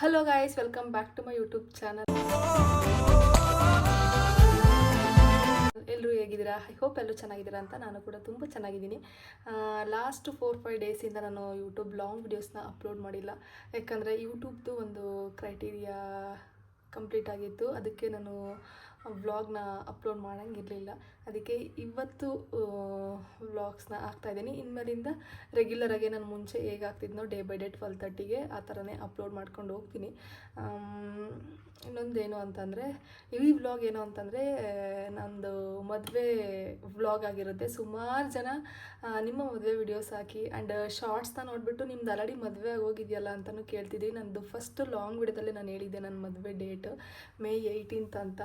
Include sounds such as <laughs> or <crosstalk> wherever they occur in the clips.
Hello guys welcome back to my YouTube channel ಎಲ್ಲರೂ ಹೇಗಿದ್ದೀರಾ? I hope ಎಲ್ಲರೂ ಚೆನ್ನಾಗಿದ್ದೀರಾ ಅಂತ ನಾನು ಕೂಡ ತುಂಬ ಚೆನ್ನಾಗಿದ್ದೀನಿ. ಲಾಸ್ಟ್ ಫೋರ್ ಫೈವ್ ಡೇಸಿಂದ ನಾನು ಯೂಟ್ಯೂಬ್ ಲಾಂಗ್ ವಿಡಿಯೋಸ್ನ ಅಪ್ಲೋಡ್ ಮಾಡಿಲ್ಲ. ಯಾಕಂದರೆ ಯೂಟ್ಯೂಬ್ದು ಒಂದು ಕ್ರೈಟೀರಿಯಾ ಕಂಪ್ಲೀಟ್ ಆಗಿತ್ತು. ಅದಕ್ಕೆ ನಾನು ವ್ಲಾಗ್ನ ಅಪ್ಲೋಡ್ ಮಾಡೋಂಗಿರಲಿಲ್ಲ. ಅದಕ್ಕೆ ಇವತ್ತು ವ್ಲಾಗ್ಸ್ನ ಹಾಕ್ತಾಯಿದ್ದೀನಿ ಇನ್ಮೇಲಿಂದ ರೆಗ್ಯುಲರಾಗಿ ನಾನು ಮುಂಚೆ ಹೇಗೆ ಆಗ್ತಿದ್ನೋ ಡೇ ಬೈ ಡೇ ಟ್ವೆಲ್ ತರ್ಟಿಗೆ ಆ ಥರನೇ ಅಪ್ಲೋಡ್ ಮಾಡ್ಕೊಂಡು ಹೋಗ್ತೀನಿ. ಇನ್ನೊಂದೇನು ಅಂತಂದರೆ, ಈ ವ್ಲಾಗ್ ಏನು ಅಂತಂದರೆ, ನಂದು ಮದುವೆ ವ್ಲಾಗ್ ಆಗಿರುತ್ತೆ. ಸುಮಾರು ಜನ ನಿಮ್ಮ ಮದುವೆ ವಿಡಿಯೋಸ್ ಹಾಕಿ ಆ್ಯಂಡ್ ಶಾರ್ಟ್ಸ್ನ ನೋಡಿಬಿಟ್ಟು ನಿಮ್ದು ಆಲ್ರೆಡಿ ಮದುವೆ ಹೋಗಿದೆಯಲ್ಲ ಅಂತಲೂ ಕೇಳ್ತಿದ್ರಿ ನಂದು ಫಸ್ಟ್ ಲಾಂಗ್ ವಿಡಿಯೋದಲ್ಲಿ ನಾನು ಹೇಳಿದ್ದೆ ನನ್ನ ಮದುವೆ ಡೇಟ್ ಮೇ ಏಯ್ಟೀನ್ತ್ ಅಂತ.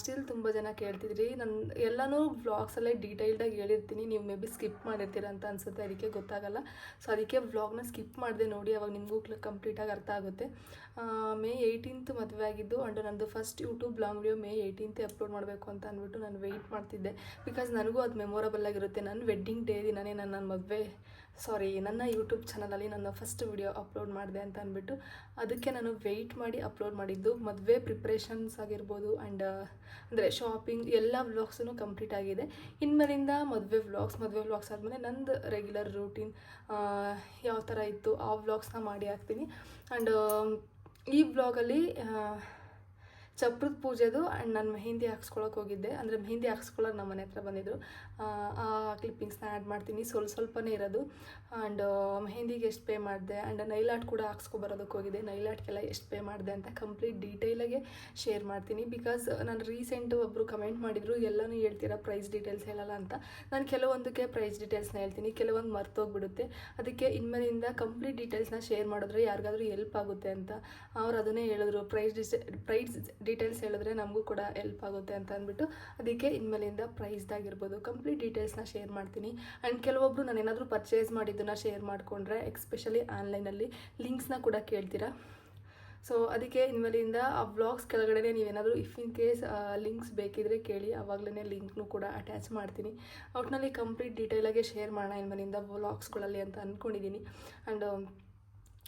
ಸ್ಟಿಲ್ ತುಂಬ ಜನ ಕೇಳ್ತಿದ್ರಿ. ನನ್ನ ಎಲ್ಲನೂ ವ್ಲಾಗ್ಸಲ್ಲೇ ಡೀಟೇಲ್ಡಾಗಿ ಹೇಳಿರ್ತೀನಿ. ನೀವು ಮೇ ಬಿ ಸ್ಕಿಪ್ ಮಾಡಿರ್ತೀರ ಅಂತ ಅನಿಸುತ್ತೆ, ಅದಕ್ಕೆ ಗೊತ್ತಾಗಲ್ಲ. ಸೊ ಅದಕ್ಕೆ ವ್ಲಾಗ್ನ ಸ್ಕಿಪ್ ಮಾಡಿದೆ ನೋಡಿ, ಅವಾಗ ನಿಮಗೂ ಕಂಪ್ಲೀಟಾಗಿ ಅರ್ಥ ಆಗುತ್ತೆ. ಮೇ ಏಯ್ಟೀನ್ತ್ ಮದುವೆ ಆಗಿದ್ದು ಆ್ಯಂಡ್ ನಂದು first YouTube blog video May eighteenth upload ಮಾಡಬೇಕು ಅಂತ ಅಂದ್ಬಿಟ್ಟು ನಾನು ವೆಯ್ಟ್ ಮಾಡ್ತಿದ್ದೆ. ಬಿಕಾಸ್ ನನಗೂ ಅದು ಮೆಮೊರಬಲ್ ಆಗಿರುತ್ತೆ. ನನ್ನ ವೆಡ್ಡಿಂಗ್ ಡೇ ದಿನನೇ ನಾನು ನನ್ನ ಮದುವೆ. ಸಾರಿ, ನನ್ನ ಯೂಟ್ಯೂಬ್ ಚಾನಲಲ್ಲಿ ನನ್ನ ಫಸ್ಟ್ ವಿಡಿಯೋ ಅಪ್ಲೋಡ್ ಮಾಡಿದೆ ಅಂತ ಅಂದ್ಬಿಟ್ಟು ಅದಕ್ಕೆ ನಾನು ವೆಯ್ಟ್ ಮಾಡಿ ಅಪ್ಲೋಡ್ ಮಾಡಿದ್ದು. ಮದುವೆ ಪ್ರಿಪ್ರೇಷನ್ಸ್ ಆಗಿರ್ಬೋದು ಆ್ಯಂಡ್ ಅಂದರೆ ಶಾಪಿಂಗ್ ಎಲ್ಲ ವ್ಲಾಗ್ಸೂ ಕಂಪ್ಲೀಟ್ ಆಗಿದೆ. ಇನ್ಮೇಲಿಂದ ಮದುವೆ ವ್ಲಾಗ್ಸ್ ಮದುವೆ ವ್ಲಾಗ್ಸ್ ಆದಮೇಲೆ ನಂದು ರೆಗ್ಯುಲರ್ ರೂಟೀನ್ ಯಾವ ಥರ ಇತ್ತು ಆ ವ್ಲಾಗ್ಸ್ನ ಮಾಡಿ ಹಾಕ್ತೀನಿ. ಆ್ಯಂಡ್ ಈ ವ್ಲಾಗಲ್ಲಿ ಚಪ್ರದ ಪೂಜೆದು ಆ್ಯಂಡ್ ನಾನು ಮೆಹಂದಿ ಹಾಕ್ಸ್ಕೊಳಕ್ಕೆ ಹೋಗಿದ್ದೆ. ಅಂದರೆ ಮೆಹಂದಿ ಹಾಕ್ಸ್ಕೊಳ್ಳೋಕೆ ನಮ್ಮ ಮನೆ ಹತ್ರ ಬಂದಿದ್ದರು ಆ ಕ್ಲಿಪ್ಪಿಂಗ್ಸ್ನ ಆ್ಯಡ್ ಮಾಡ್ತೀನಿ. ಸ್ವಲ್ಪ ಸ್ವಲ್ಪನೇ ಇರೋದು. ಆ್ಯಂಡ್ ಮೆಹಂದಿಗೆ ಎಷ್ಟು ಪೇ ಮಾಡಿದೆ. ಆ್ಯಂಡ್ ನೈಲಾಟ್ ಆರ್ಟ್ ಕೂಡ ಹಾಕ್ಸ್ಕೊಬರೋದಕ್ಕೆ ಹೋಗಿದೆ ನೈಲ್ ಆರ್ಟ್ಗೆಲ್ಲ ಎಷ್ಟು ಪೇ ಮಾಡಿದೆ ಅಂತ ಕಂಪ್ಲೀಟ್ ಡೀಟೇಲಾಗೆ ಶೇರ್ ಮಾಡ್ತೀನಿ. ಬಿಕಾಸ್ ನಾನು ರೀಸೆಂಟು ಒಬ್ಬರು ಕಮೆಂಟ್ ಮಾಡಿದರು, ಎಲ್ಲನೂ ಹೇಳ್ತೀರಾ ಪ್ರೈಸ್ ಡೀಟೇಲ್ಸ್ ಹೇಳಲ್ಲ ಅಂತ. ನಾನು ಕೆಲವೊಂದಕ್ಕೆ ಪ್ರೈಸ್ ಡೀಟೇಲ್ಸ್ನ ಹೇಳ್ತೀನಿ. ಕೆಲವೊಂದು ಮರ್ತೋಗ್ಬಿಡುತ್ತೆ. ಅದಕ್ಕೆ ಇನ್ಮೇಲಿಂದ ಕಂಪ್ಲೀಟ್ ಡೀಟೇಲ್ಸ್ನ ಶೇರ್ ಮಾಡಿದ್ರೆ ಯಾರಿಗಾದ್ರೂ ಹೆಲ್ಪ್ ಆಗುತ್ತೆ ಅಂತ. ಅವ್ರು ಅದನ್ನೇ ಹೇಳಿದ್ರು. ಪ್ರೈಸ್ ಡಿಸ್ ಪ್ರೈಸ್ ಡೀಟೇಲ್ಸ್ ಹೇಳಿದ್ರೆ ನಮಗೂ ಕೂಡ ಹೆಲ್ಪ್ ಆಗುತ್ತೆ ಅಂತ ಅಂದ್ಬಿಟ್ಟು ಅದಕ್ಕೆ ಇನ್ಮೇಲಿಂದ ಪ್ರೈಸ್ದಾಗಿರ್ಬೋದು ಕಂಪ್ಲೀಟ್ ಡೀಟೇಲ್ಸ್ನ ಶೇರ್ ಮಾಡ್ತೀನಿ. ಆ್ಯಂಡ್ ಕೆಲವೊಬ್ಬರು ನಾನು ಏನಾದರೂ ಪರ್ಚೇಸ್ ಮಾಡಿದ್ದನ್ನು ಶೇರ್ ಮಾಡಿಕೊಂಡ್ರೆ ಎಕ್ಸ್ಪೆಷಲಿ ಆನ್ಲೈನಲ್ಲಿ ಲಿಂಕ್ಸ್ನ ಕೂಡ ಕೇಳ್ತೀರಾ? ಸೊ ಅದಕ್ಕೆ ಇನ್ಮೇಲಿಂದ ಆ ವ್ಲಾಗ್ಸ್ ಕೆಳಗಡೆ ನೀವೇನಾದರೂ ಇಫ್ ಇನ್ ಕೇಸ್ ಲಿಂಕ್ಸ್ ಬೇಕಿದ್ರೆ ಕೇಳಿ ಆವಾಗಲೇ ಲಿಂಕ್ನು ಕೂಡ ಅಟ್ಯಾಚ್ ಮಾಡ್ತೀನಿ. ಒಟ್ಟಿನಲ್ಲಿ ಕಂಪ್ಲೀಟ್ ಡೀಟೇಲಾಗೆ ಶೇರ್ ಮಾಡೋಣ ಇನ್ಮೇಲಿಂದ ವ್ಲಾಗ್ಸ್ಗಳಲ್ಲಿ ಅಂತ ಅಂದ್ಕೊಂಡಿದ್ದೀನಿ ಆ್ಯಂಡ್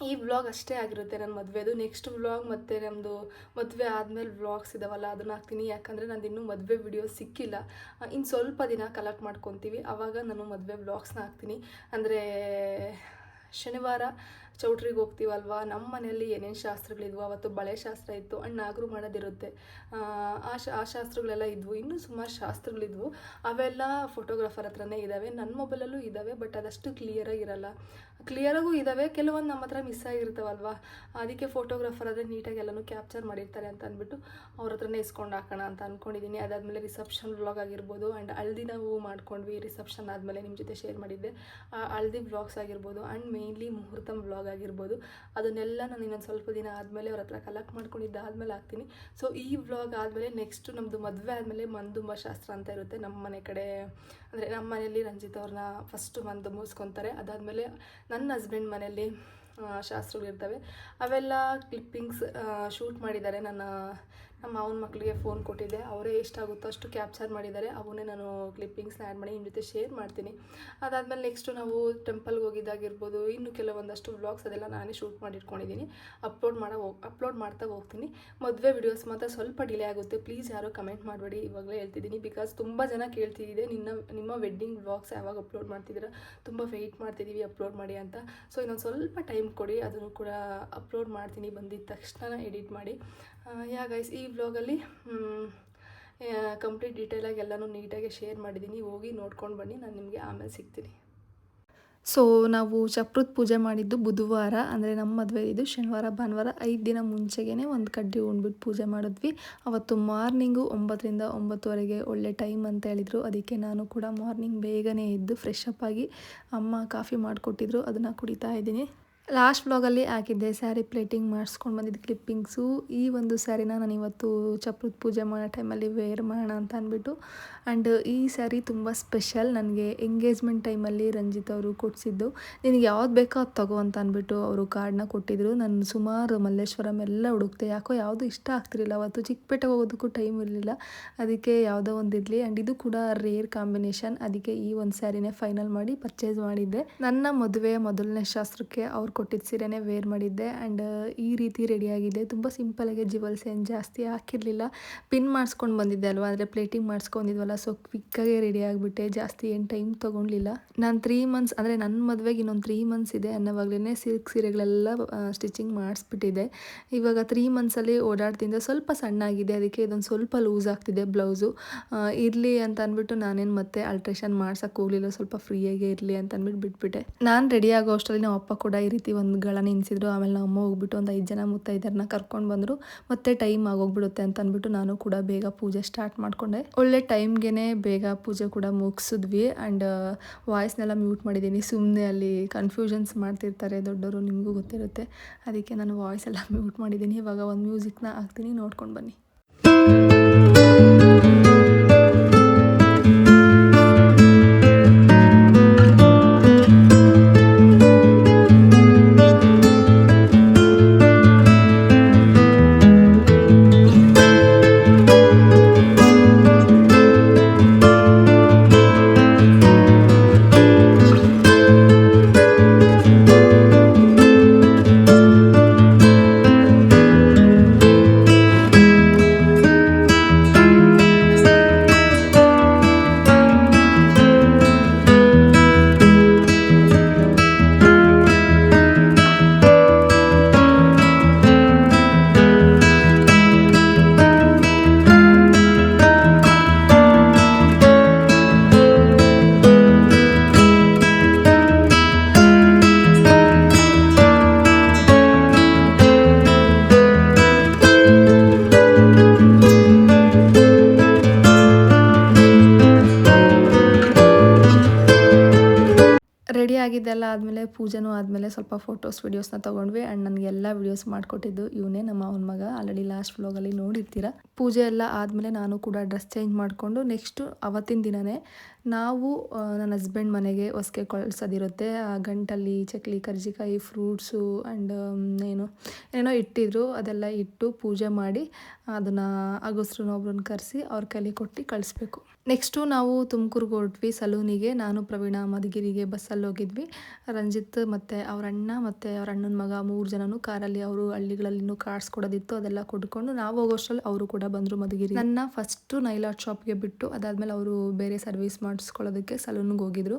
ಈ ವ್ಲಾಗ್ ಅಷ್ಟೇ ಆಗಿರುತ್ತೆ ನನ್ನ ಮದುವೆದು ನೆಕ್ಸ್ಟ್ ವ್ಲಾಗ್ ಮತ್ತು ನಮ್ಮದು ಮದುವೆ ಆದಮೇಲೆ ವ್ಲಾಗ್ಸ್ ಇದಾವಲ್ಲ ಅದನ್ನು ಹಾಕ್ತೀನಿ. ಯಾಕಂದರೆ ನಂದು ಇನ್ನೂ ಮದುವೆ ವಿಡಿಯೋ ಸಿಕ್ಕಿಲ್ಲ. ಇನ್ನು ಸ್ವಲ್ಪ ದಿನ ಕಲೆಕ್ಟ್ ಮಾಡ್ಕೊತೀವಿ. ಆವಾಗ ನಾನು ಮದುವೆ ವ್ಲಾಗ್ಸ್ನ ಹಾಕ್ತೀನಿ. ಅಂದರೆ ಶನಿವಾರ ಚೌಟ್ರಿಗೆ ಹೋಗ್ತೀವಲ್ವ? ನಮ್ಮ ಮನೆಯಲ್ಲಿ ಏನೇನು ಶಾಸ್ತ್ರಗಳಿದ್ವು ಅವತ್ತು ಬಳೆ ಶಾಸ್ತ್ರ ಇತ್ತು ಆ್ಯಂಡ್ ನಾಗರು ಮಾಡೋದಿರುತ್ತೆ. ಆ, ಶಾ ಆ ಶಾಸ್ತ್ರಗಳೆಲ್ಲ ಇದ್ವು. ಇನ್ನೂ ಸುಮಾರು ಶಾಸ್ತ್ರಗಳಿದ್ವು. ಅವೆಲ್ಲ ಫೋಟೋಗ್ರಾಫರ್ ಹತ್ರನೇ ಇದ್ದಾವೆ ನನ್ನ ಮೊಬೈಲಲ್ಲೂ ಇದ್ದಾವೆ ಬಟ್ ಅದಷ್ಟು ಕ್ಲಿಯರಾಗಿ ಇರಲ್ಲ. ಕ್ಲಿಯರಾಗೂ ಇದ್ದಾವೆ ಕೆಲವೊಂದು ನಮ್ಮ ಹತ್ರ ಮಿಸ್ ಆಗಿರ್ತಾವಲ್ವಾ? ಅದಕ್ಕೆ ಫೋಟೋಗ್ರಾಫರ್ ಆದರೆ ನೀಟಾಗಿ ಎಲ್ಲನೂ ಕ್ಯಾಪ್ಚರ್ ಮಾಡಿರ್ತಾರೆ ಅಂತ ಅಂದ್ಬಿಟ್ಟು ಅವ್ರ ಹತ್ರನೇ ಇಸ್ಕೊಂಡು ಹಾಕೋಣ ಅಂತ ಅಂದ್ಕೊಂಡಿದ್ದೀನಿ ಅದಾದಮೇಲೆ ರಿಸೆಪ್ಷನ್ ವ್ಲಾಗ್ ಆಗಿರ್ಬೋದು ಆ್ಯಂಡ್ ಹಲ್ದಿ ನಾವು ಮಾಡ್ಕೊಂಡ್ವಿ ರಿಸೆಪ್ಷನ್ ಆದಮೇಲೆ ನಿಮ್ಮ ಜೊತೆ ಶೇರ್ ಮಾಡಿದ್ದೆ. ಆ ಹಲ್ದಿ ವ್ಲಾಗ್ಸ್ ಆಗಿರ್ಬೋದು ಆ್ಯಂಡ್ ಮೇಯ್ನ್ಲಿ ಮುಹೂರ್ತಂ ವ್ಲಾಗ್ ಆಗಿರ್ಬೋದು. ಅದನ್ನೆಲ್ಲ ನಾನು ಇನ್ನೊಂದು ಸ್ವಲ್ಪ ದಿನ ಆದಮೇಲೆ ಅವ್ರ ಹತ್ರ ಕಲೆಕ್ಟ್ ಮಾಡ್ಕೊಂಡಿದ್ದ ಆದಮೇಲೆ ಹಾಕ್ತೀನಿ. ಸೊ ಈ ವ್ಲಾಗ್ ಆದಮೇಲೆ ನೆಕ್ಸ್ಟು ನಮ್ಮದು ಮದುವೆ ಆದಮೇಲೆ ಮಂದುಂಬ ಶಾಸ್ತ್ರ ಅಂತ ಇರುತ್ತೆ ನಮ್ಮ ಮನೆ ಕಡೆ. ಅಂದರೆ ನಮ್ಮ ಮನೆಯಲ್ಲಿ ರಂಜಿತ್ ಅವ್ರನ್ನ ಫಸ್ಟು ಮಂದು ಮುಗಿಸ್ಕೊತಾರೆ ಅದಾದಮೇಲೆ ನನ್ನ ಹಸ್ಬೆಂಡ್ ಮನೆಯಲ್ಲಿ ಶಾಸ್ತ್ರಗಳಿರ್ತವೆ. ಅವೆಲ್ಲ ಕ್ಲಿಪ್ಪಿಂಗ್ಸ್ ಶೂಟ್ ಮಾಡಿದ್ದಾರೆ ನನ್ನ ನಮ್ಮ ಮಾವನ ಮಕ್ಕಳಿಗೆ ಫೋನ್ ಕೊಟ್ಟಿದ್ದೆ. ಅವರೇ ಎಷ್ಟಾಗುತ್ತೋ ಅಷ್ಟು ಕ್ಯಾಪ್ಚರ್ ಮಾಡಿದ್ದಾರೆ. ಅವನ್ನೇ ನಾನು ಕ್ಲಿಪ್ಪಿಂಗ್ಸ್ನ ಆ್ಯಡ್ ಮಾಡಿ ನಿಮ್ಮ ಜೊತೆ ಶೇರ್ ಮಾಡ್ತೀನಿ. ಅದಾದಮೇಲೆ ನೆಕ್ಸ್ಟು ನಾವು ಟೆಂಪಲ್ಗೆ ಹೋಗಿದ್ದಾಗಿರ್ಬೋದು, ಇನ್ನು ಕೆಲವೊಂದಷ್ಟು ವ್ಲಾಗ್ಸ್ ಅದೆಲ್ಲ ನಾನೇ ಶೂಟ್ ಮಾಡಿಟ್ಕೊಂಡಿದ್ದೀನಿ ಅಪ್ಲೋಡ್ ಮಾಡೋ ಅಪ್ಲೋಡ್ ಮಾಡ್ತಾ ಹೋಗ್ತೀನಿ. ಮದುವೆ ವಿಡಿಯೋಸ್ ಮಾತ್ರ ಸ್ವಲ್ಪ ಡಿಲೇ ಆಗುತ್ತೆ. ಪ್ಲೀಸ್ ಯಾರೋ ಕಮೆಂಟ್ ಮಾಡಬೇಡಿ. ಇವಾಗಲೇ ಹೇಳ್ತಿದ್ದೀನಿ. ಬಿಕಾಸ್ ತುಂಬ ಜನ ಕೇಳ್ತಿದ್ದೆ ನಿನ್ನ, ನಿಮ್ಮ ವೆಡ್ಡಿಂಗ್ ವ್ಲಾಗ್ಸ್ ಯಾವಾಗ ಅಪ್ಲೋಡ್ ಮಾಡ್ತಿದ್ದೀರಾ? ತುಂಬ ವೆಯ್ಟ್ ಮಾಡ್ತಿದ್ದೀವಿ ಅಪ್ಲೋಡ್ ಮಾಡಿ ಅಂತ. ಸೊ ಇನ್ನೊಂದು ಸ್ವಲ್ಪ ಟೈಮ್ ಕೊಡಿ. ಅದನ್ನು ಕೂಡ ಅಪ್ಲೋಡ್ ಮಾಡ್ತೀನಿ. ಬಂದಿದ್ದ ತಕ್ಷಣ ಎಡಿಟ್ ಮಾಡಿ. ಯಾ ಗೈಸ್ ಈ ವ್ಲಾಗಲ್ಲಿ ಕಂಪ್ಲೀಟ್ ಡೀಟೇಲಾಗಿ ಎಲ್ಲನೂ ನೀಟಾಗಿ ಶೇರ್ ಮಾಡಿದ್ದೀನಿ ಹೋಗಿ ನೋಡ್ಕೊಂಡು ಬನ್ನಿ, ನಾನು ನಿಮಗೆ ಆಮೇಲೆ ಸಿಗ್ತೀನಿ. ಸೊ ನಾವು ಚಪ್ರದ ಪೂಜೆ ಮಾಡಿದ್ದು ಬುಧವಾರ, ಅಂದರೆ ನಮ್ಮ ಮದುವೆ ಇದು ಶನಿವಾರ, ಭಾನುವಾರ, ಐದು ದಿನ ಮುಂಚೆಗೇ ಒಂದು ಕಡ್ಡಿ ಉಂಡ್ಬಿಟ್ಟು ಪೂಜೆ ಮಾಡಿದ್ವಿ. ಅವತ್ತು ಮಾರ್ನಿಂಗು ಒಂಬತ್ತರಿಂದ ಒಂಬತ್ತುವರೆಗೆ ಒಳ್ಳೆ ಟೈಮ್ ಅಂತ ಹೇಳಿದರು. ಅದಕ್ಕೆ ನಾನು ಕೂಡ ಮಾರ್ನಿಂಗ್ ಬೇಗನೆ ಎದ್ದು ಫ್ರೆಶ್ ಅಪ್ ಅಮ್ಮ ಕಾಫಿ ಮಾಡಿಕೊಟ್ಟಿದ್ರು. ಅದನ್ನು ಕುಡಿತಾ ಇದ್ದೀನಿ. ಲಾಸ್ಟ್ ಬ್ಲಾಗಲ್ಲಿ ಹಾಕಿದ್ದೆ ಸ್ಯಾರಿ ಪ್ಲೇಟಿಂಗ್ ಮಾಡಿಸ್ಕೊಂಡು ಬಂದಿದ್ದು ಕ್ಲಿಪ್ಪಿಂಗ್ಸು. ಈ ಒಂದು ಸ್ಯಾರಿನ ನಾನು ಇವತ್ತು ಚಪ್ರದ ಪೂಜೆ ಮಾಡೋ ಟೈಮಲ್ಲಿ ವೇರ್ ಮಾಡೋಣ ಅಂತ ಅಂದ್ಬಿಟ್ಟು. ಆ್ಯಂಡ್ ಈ ಸ್ಯಾರಿ ತುಂಬ ಸ್ಪೆಷಲ್ ನನಗೆ ಎಂಗೇಜ್ಮೆಂಟ್ ಟೈಮಲ್ಲಿ ರಂಜಿತ್ ಅವರು ಕೊಡಿಸಿದ್ದು. ನಿನಗೆ ಯಾವ್ದು ಬೇಕೋ ಅದು ತಗೋ ಅಂತ ಅಂದ್ಬಿಟ್ಟು ಅವರು ಕಾರ್ಡ್ನ ಕೊಟ್ಟಿದ್ದರು ನಾನು ಸುಮಾರು ಮಲ್ಲೇಶ್ವರಂ ಎಲ್ಲ ಹುಡುಕ್ತೆ. ಯಾಕೋ ಯಾವುದು ಇಷ್ಟ ಆಗ್ತಿರಲಿಲ್ಲ. ಅವತ್ತು ಚಿಕ್ಕಪೇಟೆಗೆ ಹೋಗೋದಕ್ಕೂ ಟೈಮ್ ಇರಲಿಲ್ಲ. ಅದಕ್ಕೆ ಯಾವುದೋ ಒಂದು ಇರಲಿ. ಆ್ಯಂಡ್ ಇದು ಕೂಡ ರೇರ್ ಕಾಂಬಿನೇಷನ್ ಅದಕ್ಕೆ ಈ ಒಂದು ಸ್ಯಾರಿನೇ ಫೈನಲ್ ಮಾಡಿ ಪರ್ಚೇಸ್ ಮಾಡಿದ್ದೆ. ನನ್ನ ಮದುವೆಯ ಮೊದಲನೇ ಶಾಸ್ತ್ರಕ್ಕೆ ಅವ್ರು ಕೊಟ್ಟಿದ್ದ ಸೀರೆನೇ ವೇರ್ ಮಾಡಿದ್ದೆ ಆ್ಯಂಡ್ ಈ ರೀತಿ ರೆಡಿಯಾಗಿದೆ ತುಂಬ ಸಿಂಪಲಾಗಿ ಜಿವಲ್ಸ್ ಏನು ಜಾಸ್ತಿ ಹಾಕಿರಲಿಲ್ಲ. ಪಿನ್ ಮಾಡಿಸ್ಕೊಂಡು ಬಂದಿದ್ದೆ ಅಲ್ವಾ? ಅಂದರೆ ಪ್ಲೇಟಿಂಗ್ ಮಾಡಿಸ್ಕೊಂಡಿದ್ವಲ್ಲ ಸೊ ಕ್ವಿಕ್ಕಾಗೆ ರೆಡಿ ಆಗಿಬಿಟ್ಟೆ. ಜಾಸ್ತಿ ಏನು ಟೈಮ್ ತೊಗೊಳ್ಲಿಲ್ಲ ನಾನು ತ್ರೀ ಮಂತ್ಸ್ ಅಂದರೆ ನನ್ನ ಮದುವೆಗೆ ಇನ್ನೊಂದು ತ್ರೀ ಮಂತ್ಸ್ ಇದೆ ಅನ್ನೋವಾಗಲೇ ಸಿಲ್ಕ್ ಸೀರೆಗಳೆಲ್ಲ ಸ್ಟಿಚಿಂಗ್ ಮಾಡಿಸ್ಬಿಟ್ಟಿದೆ ಇವಾಗ ತ್ರೀ ಮಂತ್ಸಲ್ಲಿ ಓಡಾಡ್ತಿದ್ದೆ ಸ್ವಲ್ಪ ಸಣ್ಣ ಆಗಿದೆ ಅದಕ್ಕೆ ಇದೊಂದು ಸ್ವಲ್ಪ ಲೂಸ್ ಆಗ್ತಿದೆ ಬ್ಲೌಸು ಇರಲಿ ಅಂತ ಅಂದ್ಬಿಟ್ಟು ನಾನೇನು ಮತ್ತೆ ಅಲ್ಟ್ರೇಷನ್ ಮಾಡ್ಸೋಕ್ಕೆ ಹೋಗಲಿಲ್ಲ. ಸ್ವಲ್ಪ ಫ್ರೀಯಾಗೆ ಇರಲಿ ಅಂತ ಅಂದ್ಬಿಟ್ಟು ಬಿಟ್ಬಿಟ್ಟೆ. ನಾನು ರೆಡಿ ಆಗೋ ಅಷ್ಟರಲ್ಲಿ ನಮ್ಮ ಅಪ್ಪ ಕೂಡ ಈ ರೀತಿ ಒಂದು ಗಳ ನಿನ್ಸಿದ್ರು ಆಮೇಲೆ ನಮ್ಮ ಅಮ್ಮ ಹೋಗ್ಬಿಟ್ಟು ಒಂದು ಐದು ಜನ ಮುತ್ತೈದರನ್ನ ಕರ್ಕೊಂಡು ಬಂದರು, ಮತ್ತೆ ಟೈಮ್ ಆಗೋಗ್ಬಿಡುತ್ತೆ ಅಂತ ಅಂದ್ಬಿಟ್ಟು ನಾನು ಕೂಡ ಬೇಗ ಪೂಜೆ ಸ್ಟಾರ್ಟ್ ಮಾಡಿಕೊಂಡೆ. ಒಳ್ಳೆ ಟೈಮ್ಗೆ ಬೇಗ ಪೂಜೆ ಕೂಡ ಮುಗಿಸಿದ್ವಿ ಆ್ಯಂಡ್ ವಾಯ್ಸ್ನೆಲ್ಲ ಮ್ಯೂಟ್ ಮಾಡಿದ್ದೀನಿ ಸುಮ್ಮನೆ ಅಲ್ಲಿ ಕನ್ಫ್ಯೂಷನ್ಸ್ ಮಾಡ್ತಿರ್ತಾರೆ ದೊಡ್ಡವರು ನಿಮಗೂ ಗೊತ್ತಿರುತ್ತೆ. ಅದಕ್ಕೆ ನಾನು ವಾಯ್ಸ್ ಎಲ್ಲ ಮ್ಯೂಟ್ ಮಾಡಿದ್ದೀನಿ ಇವಾಗ ಒಂದು ಮ್ಯೂಸಿಕ್ನ ಹಾಕ್ತೀನಿ, ನೋಡ್ಕೊಂಡು ಬನ್ನಿ. ಸ್ವಲ್ಪ ಫೋಟೋಸ್ ವೀಡಿಯೋಸ್ನ ತೊಗೊಂಡ್ವಿ. ಆ್ಯಂಡ್ ನನಗೆಲ್ಲ ವೀಡಿಯೋಸ್ ಮಾಡಿಕೊಟ್ಟಿದ್ದು ಇವನೇ, ನಮ್ಮ ಅವನ ಮಗ. ಆಲ್ರೆಡಿ ಲಾಸ್ಟ್ ವ್ಲಾಗಲ್ಲಿ ನೋಡಿರ್ತೀರ. ಪೂಜೆ ಎಲ್ಲ ಆದಮೇಲೆ ನಾನು ಕೂಡ ಡ್ರೆಸ್ ಚೇಂಜ್ ಮಾಡಿಕೊಂಡು ನೆಕ್ಸ್ಟು ಅವತ್ತಿನ ದಿನವೇ ನಾವು ನನ್ನ ಹಸ್ಬೆಂಡ್ ಮನೆಗೆ ಹೊಸಕೆ ಕಳ್ಸೋದಿರುತ್ತೆ. ಗಂಟಲ್ಲಿ, ಚಕ್ಲಿ, ಕರ್ಜಿಕಾಯಿ ಫ್ರೂಟ್ಸು ಆ್ಯಂಡ್ ಏನು ಏನೋ ಇಟ್ಟಿದ್ರು. ಅದೆಲ್ಲ ಇಟ್ಟು ಪೂಜೆ ಮಾಡಿ ಅದನ್ನು ಅಗಸ್ರನ್ನೊಬ್ರನ್ನ ಕರೆಸಿ ಅವ್ರ ಕೈಲಿ ಕೊಟ್ಟು ಕಳಿಸ್ಬೇಕು. ನೆಕ್ಸ್ಟು ನಾವು ತುಮಕೂರಿಗೆ ಹೊರಟ್ವಿ ಸಲೂನಿಗೆ, ನಾನು ಪ್ರವೀಣ ಮಧುಗಿರಿಗೆ ಬಸ್ಸಲ್ಲಿ ಹೋಗಿದ್ವಿ. ರಂಜಿತ್ ಮತ್ತು ಅವ್ರ ಅಣ್ಣ ಮತ್ತು ಅವ್ರ ಅಣ್ಣನ ಮಗ ಮೂರು ಜನನು ಕಾರಲ್ಲಿ ಅವರು ಹಳ್ಳಿಗಳಲ್ಲಿನೂ ಕಾರ್ಡ್ಸ್ ಕೊಡೋದಿತ್ತು, ಅದೆಲ್ಲ ಕೊಟ್ಕೊಂಡು ನಾವು ಹೋಗೋಷ್ಟರಲ್ಲಿ ಅವರು ಕೂಡ ಬಂದರು ಮಧುಗಿರಿ. ನನ್ನ ಫಸ್ಟು ನೈಲಾಟ್ ಶಾಪ್ಗೆ ಬಿಟ್ಟು ಅದಾದಮೇಲೆ ಅವರು ಬೇರೆ ಸರ್ವಿಸ್ ಮಾಡಿಸ್ಕೊಳ್ಳೋದಕ್ಕೆ ಸಲೂನ್ಗೆ ಹೋಗಿದ್ರು.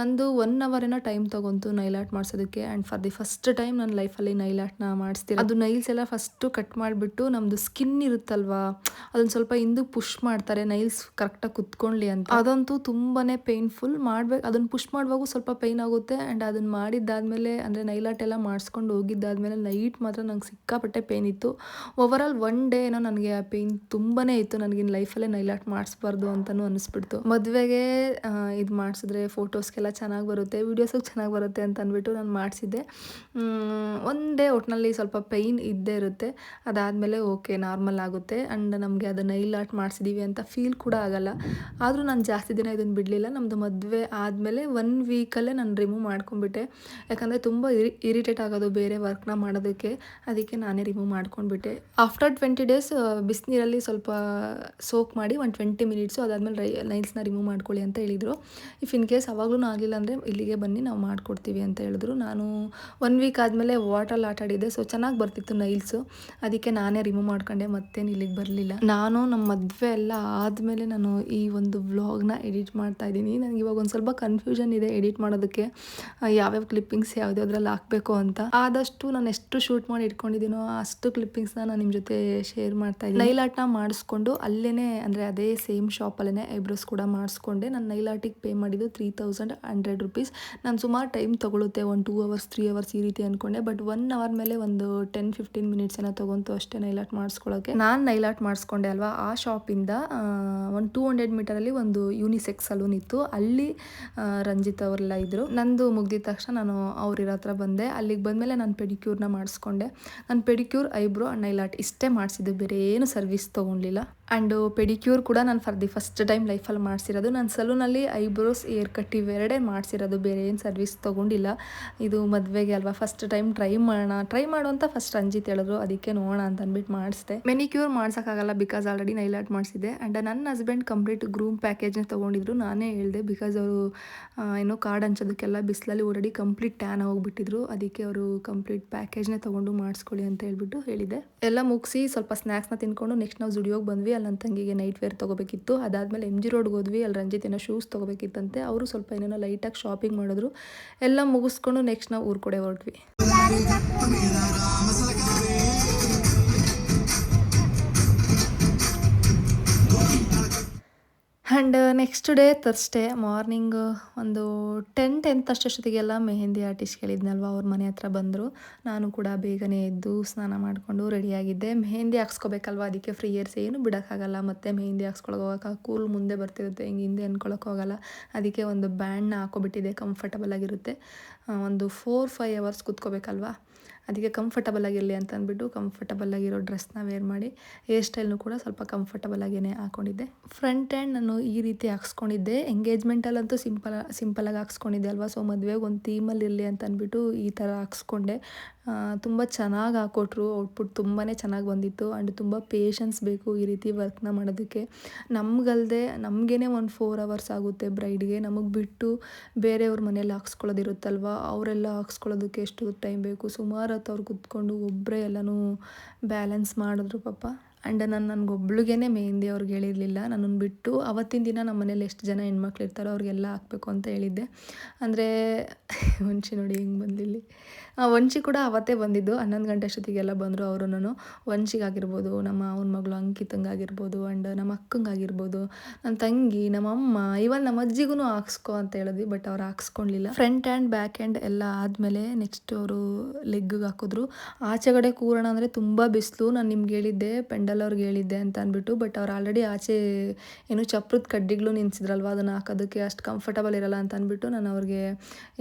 ನಂದು ಒನ್ ಏನೋ ಟೈಮ್ ತಗೊಂತು nail art ಮಾಡಿಸೋದಕ್ಕೆ and for the first time ನನ್ನ ಲೈಫಲ್ಲಿ ನೈಲಾಟ್ನ ಮಾಡಿಸ್ತೀನಿ ಅದು ನೈಲ್ಸ್ ಎಲ್ಲ ಫಸ್ಟು ಕಟ್ ಮಾಡಿಬಿಟ್ಟು ನಮ್ಮದು ಸ್ಕಿನ್ ಇರುತ್ತಲ್ವಾ ಅದನ್ನು ಸ್ವಲ್ಪ ಹಿಂದೆ ಪುಷ್ ಮಾಡ್ತಾರೆ ನೈಲ್ಸ್ ಕರೆಕ್ಟಾಗಿ ಕುತ್ಕೊಳ್ಳಿ ಅಂತ. ಅದಂತೂ ತುಂಬಾ ಪೇನ್ಫುಲ್ ಮಾಡ್ಬೇಕು ಅದನ್ನು ಪುಷ್ ಮಾಡುವಾಗ ಸ್ವಲ್ಪ ಪೈನ್ ಆಗುತ್ತೆ ಆ್ಯಂಡ್ ಅದನ್ನು ಮಾಡಿದ್ದಾದ್ಮೇಲೆ, ಅಂದರೆ ನೈಲಾಟ್ ಎಲ್ಲ ಮಾಡಿಸ್ಕೊಂಡು ಹೋಗಿದ್ದಾದಮೇಲೆ ನೈಟ್ ಮಾತ್ರ ನಂಗೆ ಸಿಕ್ಕಾಪಟ್ಟೆ ಪೇನ್ ಇತ್ತು. ಓವರಾಲ್ ಒನ್ ಡೇ ಏನೋ ನನಗೆ ಆ ಪೇಯ್ನ್ ತುಂಬಾನೇ ಇತ್ತು. ನನಗಿನ್ ಲೈಫಲ್ಲೇ ನೈಲಾಟ್ ಮಾಡಿಸ್ಬಾರ್ದು ಅಂತಲೂ ಅನಿಸ್ಬಿಡ್ತು. ಮದುವೆಗೆ ಇದು ಮಾಡಿಸಿದ್ರೆ ಫೋಟೋಸ್ಗೆಲ್ಲ ಚೆನ್ನಾಗಿ ಬರುತ್ತೆ ವೀಡಿಯೋಸಿಗೆ ಚೆನ್ನಾಗಿ ಬರುತ್ತೆ ಅಂತ ಅಂದ್ಬಿಟ್ಟು ನಾನು ಮಾಡಿಸಿದ್ದೆ. ಒಂದೇ ಒಟ್ಟಿನಲ್ಲಿ ಸ್ವಲ್ಪ ಪೈನ್ ಇದ್ದೇ ಇರುತ್ತೆ. ಅದಾದಮೇಲೆ ಓಕೆ ನಾರ್ಮಲ್ ಆಗುತ್ತೆ. ಆ್ಯಂಡ್ ನಮಗೆ ಅದು ನೈಲ್ ಆರ್ಟ್ ಮಾಡಿಸಿದ್ದೀವಿ ಅಂತ ಫೀಲ್ ಕೂಡ ಆಗಲ್ಲ. ಆದರೂ ನಾನು ಜಾಸ್ತಿ ದಿನ ಇದನ್ನು ಬಿಡಲಿಲ್ಲ. ನಮ್ಮದು ಮದುವೆ ಆದಮೇಲೆ ಒನ್ ವೀಕಲ್ಲೇ ನಾನು ರಿಮೂವ್ ಮಾಡ್ಕೊಂಡ್ಬಿಟ್ಟೆ. ಯಾಕಂದರೆ ತುಂಬ ಇರಿ ಇರಿಟೇಟ್ ಆಗೋದು ಬೇರೆ ವರ್ಕ್ನ ಮಾಡೋದಕ್ಕೆ. ಅದಕ್ಕೆ ನಾನೇ ರಿಮೂವ್ ಮಾಡ್ಕೊಂಡ್ಬಿಟ್ಟೆ. ಆಫ್ಟರ್ ಟ್ವೆಂಟಿ ಡೇಸ್ ಬಿಸಿನೀರಲ್ಲಿ ಸ್ವಲ್ಪ ಸೋಕ್ ಮಾಡಿ ಒಂದು ಟ್ವೆಂಟಿ ಮಿನಿಟ್ಸು ಅದಾದಮೇಲೆ ರೈ ನೈಲ್ಸ್ನ ರಿಮೂವ್ ಮಾಡ್ಕೊಳ್ಳಿ ಅಂತ ಹೇಳಿದರು. ಇಫ್ ಇನ್ ಕೇಸ್ ಅವಾಗಲೂ ಆಗಿಲ್ಲ ಅಂದರೆ ಇಲ್ಲಿಗೆ ಬನ್ನಿ, ನಾವು ಮಾಡಿಕೊಡ್ತೀವಿ ಅಂತ ಹೇಳಿದ್ರು. ನಾನು ಒನ್ ವೀಕ್ ಆದಮೇಲೆ ವಾಟರ್ ಆಟ ಆಡಿದ್ದೆ. ಸೊ ಚೆನ್ನಾಗಿ ಬರ್ತಿತ್ತು ನೈಲ್ಸು ಅದಕ್ಕೆ ನಾನೇ ರಿಮೂವ್ ಮಾಡ್ಕೊಂಡೆ, ಮತ್ತೇನು ಇಲ್ಲಿಗೆ ಬರಲಿಲ್ಲ. ನಾನು ನಮ್ಮ ಮದುವೆ ಎಲ್ಲ ಆದಮೇಲೆ ನಾನು ಒಂದು ವ್ಲಾಗ್ನ ಎಡಿಟ್ ಮಾಡ್ತಾ ಇದ್ದೀನಿ. ನನಗೆ ಇವಾಗ ಒಂದು ಸ್ವಲ್ಪ ಕನ್ಫ್ಯೂಷನ್ ಇದೆ ಎಡಿಟ್ ಮಾಡೋದಕ್ಕೆ. ಯಾವ್ಯಾವ ಕ್ಲಿಪ್ಪಿಂಗ್ಸ್ ಯಾವ್ದ್ಯಾವ್ದ್ರಲ್ಲಿ ಹಾಕಬೇಕು ಅಂತ. ಆದಷ್ಟು ನಾನು ಎಷ್ಟು ಶೂಟ್ ಮಾಡಿ ಇಟ್ಕೊಂಡಿದ್ದೀನೋ ಅಷ್ಟು ಕ್ಲಿಪ್ಪಿಂಗ್ಸ್ನ ನಾನು ನಿಮ್ಮ ಜೊತೆ ಶೇರ್ ಮಾಡ್ತಾ ಇದ್ದೀನಿ. ನೈಲ್ ಆರ್ಟ್ನ ಮಾಡಿಸ್ಕೊಂಡು ಅಲ್ಲೇ ಅಂದರೆ ಅದೇ ಸೇಮ್ ಶಾಪಲ್ಲೇ ಐಬ್ರೋಸ್ ಕೂಡ ಮಾಡಿಸ್ಕೊಂಡೆ. ನಾನು ನೈಲ್ ಪೇ ಮಾಡಿದ್ದು ತ್ರೀ ತೌಸಂಡ್ ಹಂಡ್ರೆಡ್ ರುಪೀಸ್ ನಾನು ಸುಮಾರು ಟೈಮ್ ತೊಗೊಳುತ್ತೆ, ಒಂದು ಟೂ ಅವರ್ಸ್ ತ್ರೀ ಅವರ್ಸ್ ಈ ರೀತಿ ಅಂದ್ಕೊಂಡೆ ಬಟ್ ಒನ್ ಅವರ್ ಮೇಲೆ ಒಂದು ಟೆನ್ ಫಿಫ್ಟೀನ್ ಮಿನಿಟ್ಸ್ ಏನೋ ತೊಗೊಂತು ಅಷ್ಟೇ ನೈಲ್ ಆರ್ಟ್ ಮಾಡಿಸ್ಕೊಳ್ಳೋಕೆ ನಾನು ನೈಲ್ ಆರ್ಟ್ ಮಾಡಿಸ್ಕೊಂಡೆ ಅಲ್ವಾ? ಆ ಶಾಪಿಂದ ಒಂದು ಟೂ ಹಂಡ್ರೆಡ್ ಮೀಟರಲ್ಲಿ ಒಂದು ಯೂನಿಸೆಕ್ಸ್ ಸಲೂನ್ ಇತ್ತು. ಅಲ್ಲಿ ರಂಜಿತ್ ಅವರೆಲ್ಲ ಇದ್ದರು ನಂದು ಮುಗ್ದಿದ ತಕ್ಷಣ ನಾನು ಅವ್ರಿರ ಹತ್ರ ಬಂದೆ. ಅಲ್ಲಿಗೆ ಬಂದಮೇಲೆ ನಾನು ಪೆಡಿಕ್ಯೂರ್ನ ಮಾಡಿಸ್ಕೊಂಡೆ. ನಾನು ಪೆಡಿಕ್ಯೂರ್ ಐಬ್ರೋ ಆ್ಯಂಡ್ ಇಲಾಟ್ ಇಷ್ಟೇ ಮಾಡಿಸಿದ್ದು. ಬೇರೆ ಏನು ಸರ್ವಿಸ್ ತೊಗೊಳ್ಲಿಲ್ಲ ಆ್ಯಂಡ್ ಪೆಡಿಕ್ಯೂರ್ ಕೂಡ ನಾನು ಫಾರ್ ದಿ ಫಸ್ಟ್ ಟೈಮ್ ಲೈಫಲ್ಲಿ ಮಾಡಿಸಿರೋದು. ನಾನು ಸಲೂನಲ್ಲಿ ಐಬ್ರೋಸ್, ಏರ್ ಕಟ್ ಇವೆರಡೇ ಮಾಡಿಸಿರೋದು. ಬೇರೆ ಏನು ಸರ್ವಿಸ್ ತೊಗೊಂಡಿಲ್ಲ. ಇದು ಮದುವೆಗೆ ಅಲ್ವಾ? ಫಸ್ಟ್ ಟೈಮ್ ಟ್ರೈ ಮಾಡೋಣ. ಟ್ರೈ ಮಾಡು ಫಸ್ಟ್ ರಂಜಿತ್ ಹೇಳಿದ್ರು. ಅದಕ್ಕೆ ನೋಡೋಣ ಅಂತ ಅಂದ್ಬಿಟ್ಟು ಮಾಡಿಸಿದೆ. ಮೆನಿಕ್ಯೂರ್ ಮಾಡ್ಸೋಕ್ಕಾಗಲ್ಲ ಬಿಕಾಸ್ ಆಲ್ರೆಡಿ ನೈಲಾಟ್ ಮಾಡಿಸಿದೆ ಆ್ಯಂಡ್ ನನ್ನ ಹಸ್ಬೆಂಡ್ ಕಂಪ್ಲೀಟ್ ಕಂಪ್ಲೀಟ್ ಗ್ರೂಮ್ ಪ್ಯಾಕೇಜ್ನ ತೊಗೊಂಡಿದ್ರು. ನಾನೇ ಹೇಳಿದೆ ಬಿಕಾಸ್ ಅವರು ಏನೋ ಕಾರ್ಡ್ ಹಂಚೋದಕ್ಕೆಲ್ಲ ಬಿಸಿಲಲ್ಲಿ ಓಡಾಡಿ ಕಂಪ್ಲೀಟ್ ಟ್ಯಾನ್ ಹೋಗ್ಬಿಟ್ಟಿದ್ರು. ಅದಕ್ಕೆ ಅವರು ಕಂಪ್ಲೀಟ್ ಪ್ಯಾಕೇಜ್ನ ತೊಗೊಂಡು ಮಾಡಿಸ್ಕೊಳ್ಳಿ ಅಂತ ಹೇಳ್ಬಿಟ್ಟು ಹೇಳಿದೆ. ಎಲ್ಲ ಮುಗಿಸಿ ಸ್ವಲ್ಪ ಸ್ನ್ಯಾಕ್ಸ್ನ ತಿನ್ಕೊಂಡು ನೆಕ್ಸ್ಟ್ ನಾವು ಜುಡಿಯೋಗೆ ಬಂದ್ವಿ. ಅಲ್ಲಿ ನನ್ನ ತಂಗಿಗೆ ನೈಟ್ ವೇರ್ ತೊಗೋಬೇಕಿತ್ತು. ಅದಾದಮೇಲೆ ಎಂ ಜಿ ರೋಡ್ಗೆ ಹೋದ್ವಿ. ಅಲ್ಲಿ ರಂಜಿತ್ ಏನೋ ಶೂಸ್ ತೊಗೋಬೇಕಿತ್ತಂತೆ. ಅವರು ಸ್ವಲ್ಪ ಏನೇನೋ ಲೈಟಾಗಿ ಶಾಪಿಂಗ್ ಮಾಡಿದ್ರು. ಎಲ್ಲ ಮುಗಿಸ್ಕೊಂಡು ನೆಕ್ಸ್ಟ್ ನಾವು ಊರು ಕಡೆ ಹೊರಟ್ವಿ. <laughs> And next day Thursday morning ಒಂದು ಟೆನ್ ಟೆಂತ್ ಅಷ್ಟೊತ್ತಿಗೆಲ್ಲ ಮೆಹಂದಿ ಆರ್ಟಿಸ್ಟ್ ಕೇಳಿದ್ನಲ್ವ, ಅವ್ರ ಮನೆ ಹತ್ರ ಬಂದರು. ನಾನು ಕೂಡ ಬೇಗನೆ ಎದ್ದು ಸ್ನಾನ ಮಾಡಿಕೊಂಡು ರೆಡಿಯಾಗಿದ್ದೆ ಮೆಹಂದಿ ಹಾಕ್ಸ್ಕೊಬೇಕಲ್ವ, ಅದಕ್ಕೆ ಫ್ರೀ ಇಯರ್ಸ್ ಏನು ಬಿಡೋಕ್ಕಾಗಲ್ಲ. ಮತ್ತು ಮೆಹಂದಿ ಹಾಕ್ಸ್ಕೊಳಕ್ಕೆ ಹೋಗೋಕೆ ಕೂಲ್ ಮುಂದೆ ಬರ್ತಿರುತ್ತೆ, ಹಿಂಗೆ ಹಿಂದೆ ಅಂದ್ಕೊಳಕ್ಕೆ ಹೋಗಲ್ಲ. ಅದಕ್ಕೆ ಒಂದು ಬ್ಯಾಂಡ್ನ ಹಾಕೋಬಿಟ್ಟಿದೆ ಕಂಫರ್ಟಬಲ್ ಆಗಿರುತ್ತೆ. ಒಂದು ಫೋರ್ ಫೈವ್ ಅವರ್ಸ್ ಕೂತ್ಕೋಬೇಕಲ್ವಾ. ಅದಕ್ಕೆ ಕಂಫರ್ಟಬಲ್ ಆಗಿರಲಿ ಅಂತ ಅಂದ್ಬಿಟ್ಟು ಕಂಫರ್ಟಬಲ್ ಆಗಿರೋ ಡ್ರೆಸ್ನ ವೇರ್ ಮಾಡಿ ಹೇರ್ ಸ್ಟೈಲ್ನು ಕೂಡ ಸ್ವಲ್ಪ ಕಂಫರ್ಟಬಲ್ ಆಗಿಯೇ ಹಾಕೊಂಡಿದ್ದೆ. ಫ್ರಂಟ್ ಆ್ಯಂಡ್ ನಾನು ಈ ರೀತಿ ಹಾಕ್ಸ್ಕೊಂಡಿದ್ದೆ. ಎಂಗೇಜ್ಮೆಂಟಲ್ಲಂತೂ ಸಿಂಪಲ್ ಸಿಂಪಲಾಗಿ ಹಾಕ್ಸ್ಕೊಂಡಿದ್ದೆ ಅಲ್ವಾ? ಸೊ ಮದುವೆಗೆ ಒಂದು ಥೀಮಲ್ಲಿ ಇರಲಿ ಅಂತ ಅಂದ್ಬಿಟ್ಟು ಈ ಥರ ಹಾಕ್ಸ್ಕೊಂಡೆ. ತುಂಬ ಚೆನ್ನಾಗಿ ಹಾಕ್ಕೊಟ್ರು ಔಟ್ಪುಟ್ ತುಂಬಾ ಚೆನ್ನಾಗಿ ಬಂದಿತ್ತು. ಆ್ಯಂಡ್ ತುಂಬ ಪೇಷನ್ಸ್ ಬೇಕು ಈ ರೀತಿ ವರ್ಕ್ನ ಮಾಡೋದಕ್ಕೆ. ನಮಗಲ್ದೆ, ನಮಗೇನೆ ಒಂದು ಫೋರ್ ಅವರ್ಸ್ ಆಗುತ್ತೆ ಬ್ರೈಡ್ಗೆ ನಮಗೆ ಬಿಟ್ಟು ಬೇರೆಯವ್ರ ಮನೇಲಿ ಹಾಕ್ಸ್ಕೊಳ್ಳೋದಿರುತ್ತಲ್ವ? ಅವರೆಲ್ಲ ಹಾಕ್ಸ್ಕೊಳ್ಳೋದಕ್ಕೆ ಎಷ್ಟು ಟೈಮ್ ಬೇಕು? ಸುಮಾರು ಹೊತ್ತು ಅವ್ರು ಕುತ್ಕೊಂಡು ಒಬ್ಬರೇ ಎಲ್ಲನೂ ಬ್ಯಾಲೆನ್ಸ್ ಮಾಡಿದ್ರು ಪಾಪ. ಆ್ಯಂಡ್ ನಾನು ನನಗೊಬ್ಳಿಗೇ ಮೆಹಂದಿ ಅವ್ರಿಗೆ ಹೇಳಿರಲಿಲ್ಲ. ನನ್ನನ್ನು ಬಿಟ್ಟು ಅವತ್ತಿನ ದಿನ ನಮ್ಮ ಮನೇಲಿ ಎಷ್ಟು ಜನ ಹೆಣ್ಮಕ್ಳು ಇರ್ತಾರೋ ಅವ್ರಿಗೆಲ್ಲ ಹಾಕಬೇಕು ಅಂತ ಹೇಳಿದ್ದೆ. ಅಂದರೆ ಮುಂಚೆ ನೋಡಿ ಹಿಂಗೆ ಬಂದಿಲ್ಲಿ. ವಂಶಿ ಕೂಡ ಅವತ್ತೇ ಬಂದಿದ್ದು. ಹನ್ನೊಂದು ಗಂಟೆ ಅಷ್ಟೊತ್ತಿಗೆಲ್ಲ ಬಂದರು ಅವರು ನಾನು ವಂಶಿಗಾಗಿರ್ಬೋದು ನಮ್ಮ ಅವನ ಮಗಳು ಅಂಕಿತಂಗಾಗಿರ್ಬೋದು ಆ್ಯಂಡ್ ನಮ್ಮ ಅಕ್ಕಂಗಾಗಿರ್ಬೋದು ನನ್ನ ತಂಗಿ, ನಮ್ಮ ಅಮ್ಮ ಇವನ್ ನಮ್ಮ ಅಜ್ಜಿಗೂ ಹಾಕ್ಸ್ಕೊ ಅಂತ ಹೇಳಿದ್ವಿ, ಬಟ್ ಅವ್ರು ಹಾಕ್ಸ್ಕೊಳ್ಲಿಲ್ಲ ಫ್ರಂಟ್ ಆ್ಯಂಡ್ ಬ್ಯಾಕ್ ಆ್ಯಂಡ್ ಎಲ್ಲ ಆದಮೇಲೆ ನೆಕ್ಸ್ಟ್ ಅವರು ಲೆಗ್ಗಿಗೆ ಹಾಕಿದ್ರು. ಆಚೆಗಡೆ ಕೂರೋಣ ಅಂದರೆ ತುಂಬ ಬಿಸಿಲು. ನಾನು ನಿಮ್ಗೆ ಹೇಳಿದ್ದೆ, ಪೆಂಡಲ್ ಅವ್ರಿಗೆ ಹೇಳಿದ್ದೆ ಅಂತ ಅಂದ್ಬಿಟ್ಟು ಬಟ್ ಅವ್ರು ಆಲ್ರೆಡಿ ಆಚೆ ಏನು ಚಪ್ರದ ಕಡ್ಡಿಗಳು ನಿನ್ಸಿದ್ರಲ್ವ ಅದನ್ನು ಹಾಕೋದಕ್ಕೆ ಅಷ್ಟು ಕಂಫರ್ಟಬಲ್ ಇರಲ್ಲ ಅಂತ ಅಂದ್ಬಿಟ್ಟು ನಾನು ಅವ್ರಿಗೆ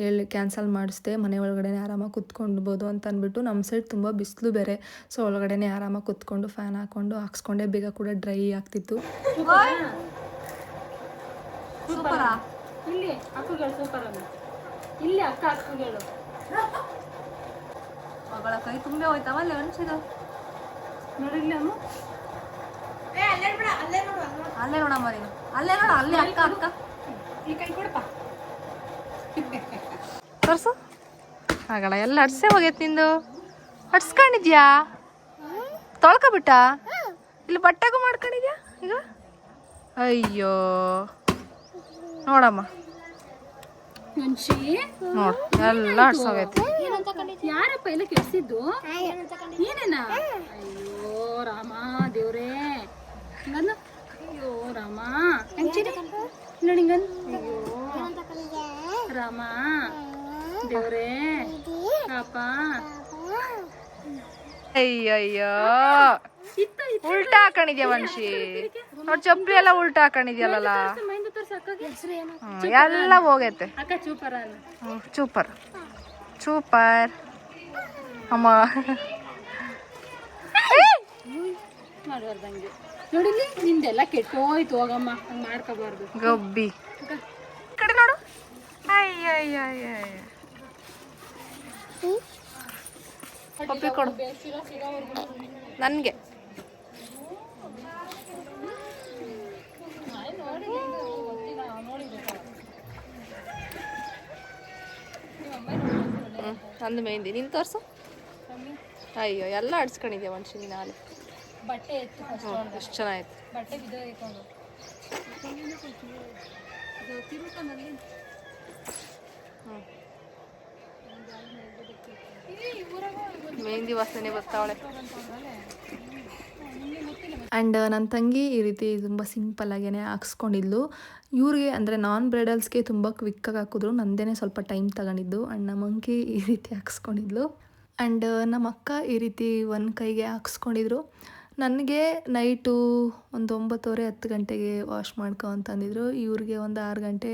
ಹೇಳಿ ಕ್ಯಾನ್ಸಲ್ ಮಾಡಿಸ್ದೆ. ಮನೆ ಒಳಗಡೆ ಆರಾಮಾಗಿ ಕುತ್ಕೊಳ್ಬೋದು ಅಂತ ಅಂದ್ಬಿಟ್ಟು ನಮ್ಮ ಸೈಡ್ ತುಂಬ ಬಿಸಿಲು ಬೇರೆ. ಸೊ ಒಳಗಡೆನೆ ಆರಾಮಾಗಿ ಕೂತ್ಕೊಂಡು ಫ್ಯಾನ್ ಹಾಕೊಂಡು ಹಾಕ್ಸ್ಕೊಂಡೆ. ಬೇಗ ಕೂಡ ಡ್ರೈ ಆಗ್ತಿತ್ತು. ಇಲ್ಲಿ ಅಕ್ಕಗಳು ಸೂಪರ್ ಅಲ್ಲ. ಇಲ್ಲಿ ಅಕ್ಕ ಅಕ್ಕಗಳು ಮಗಳ ಕೈ ತುಂಬೆ ಹೋಯ್ತಾವಲ್ಲ ಅನ್ಸಿದ ನೋಡಿಲ್ಲ ಅಮ್ಮ? ಅಲ್ಲೇ ನೋಡಮ್ಮ ನೀನು. ಅಲ್ಲೇ ನೋಡ ಅಲ್ಲೇ ಅಕ್ಕ ಅಕ್ಕ. ಈ ಕೈ ಕೊಡಪ್ಪ. ತೋರ್ಸು. ಆಗಲ್ಲ ಎಲ್ಲ ಅಡ್ಸೆ ಹೋಗೈತೆ ನಿಂದು. ಅಡ್ಸ್ಕೊಂಡಿದ್ಯಾ ತೊಳ್ಕೊಬಿಟ್ಟ? ಇಲ್ಲಿ ಬಟ್ಟೆಗೂ ಮಾಡ್ಕೊಂಡಿದ್ಯಾ ಈಗ? ಅಯ್ಯೋ ನೋಡಮ್ಮ. ನೋಡು ಎಲ್ಲ ಅಡ್ಸೋಗೈತೆ ಯಾರಪ್ಪ ಎಲ್ಲ ಕೆಡ್ಸಿದ್ದು? ನೀನೇನ? ಅಯ್ಯೋ ರಾಮ ದೇವ್ರೇ. ಹಿಂಗಂದು ಅಯ್ಯೋ ರಾಮ. ಹೆಂಚಿದೆ ನೋಡಿ ಹಿಂಗಂದು? ಅಯ್ಯೋ ರಾಮ. ದೇವ್ರೇ. ಪಾಪ. ಅಯ್ಯಯ್ಯೋ. ಉಲ್ಟಾ ಹಾಕೊಂಡಿದ್ಯಾ ವಂಶಿ ನೋಡ್ ಚಪ್ಪಲಿ ಎಲ್ಲ ಉಲ್ಟಾ ಹಾಕೊಂಡಿದ್ಯಲ್ಲ ಎಲ್ಲ ಹೋಗೈತೆ. ಚೂಪರ್ ಚೂಪರ್. ಅಮ್ಮ. ನೋಡಿಲಿ ನಿಂದೆಲ್ಲ ಕೆಟ್ಟೋಯ್ತು ಹೋಗಮ್ಮ. ಹಂಗೆ ಮಾಡ್ಕೋಬಾರ್ದು. ಗಬ್ಬಿ. ಕಡೆ ನೋಡು. ಅಯ್ಯಯ್ಯಯ್ಯ ಪಪ್ಪಿ ಕೊಡು. ನನಗೆ. ನಂದು ಮೆಹಂದಿ ನೀನು ತೋರಿಸು? ಅಯ್ಯೋ ಎಲ್ಲ ಅಡ್ಸ್ಕೊಂಡಿದ್ಯಾ ಮನುಷ್ಯ ನೀನು. ಹಾಲು ಬಟ್ಟೆ ಹ್ಞೂ ಎಷ್ಟು ಚೆನ್ನಾಗಿತ್ತು ಬಟ್ಟೆ ಬಿದ್ದೋಯ್ಕೊಂಡು ಮೆಹಂದಿ ವಾಸನೆ ಬರ್ತಾವಳೆ. ಆ್ಯಂಡ್ ನನ್ನ ತಂಗಿ ಈ ರೀತಿ ತುಂಬ ಸಿಂಪಲ್ಲಾಗೇ ಹಾಕ್ಸ್ಕೊಂಡಿದ್ಲು. ಇವ್ರಿಗೆ ಅಂದರೆ ನಾನ್ ಬ್ರೈಡಲ್ಸ್ಗೆ ತುಂಬ ಕ್ವಿಕ್ಕಾಗಿ ಹಾಕಿದ್ರು. ನಂದೇ ಸ್ವಲ್ಪ ಟೈಮ್ ತಗೊಂಡಿದ್ದು. ಆ್ಯಂಡ್ ನಮ್ಮ ಅಂಕಿ ಈ ರೀತಿ ಹಾಕ್ಸ್ಕೊಂಡಿದ್ಲು. ಆ್ಯಂಡ್ ನಮ್ಮ ಅಕ್ಕ ಈ ರೀತಿ ಒಂದು ಕೈಗೆ ಹಾಕ್ಸ್ಕೊಂಡಿದ್ರು. ನನಗೆ ನೈಟು ಒಂದು ಒಂಬತ್ತುವರೆ ಹತ್ತು ಗಂಟೆಗೆ ವಾಶ್ ಮಾಡ್ಕೊ ಅಂತಂದಿದ್ರು. ಇವ್ರಿಗೆ ಒಂದು ಆರು ಗಂಟೆ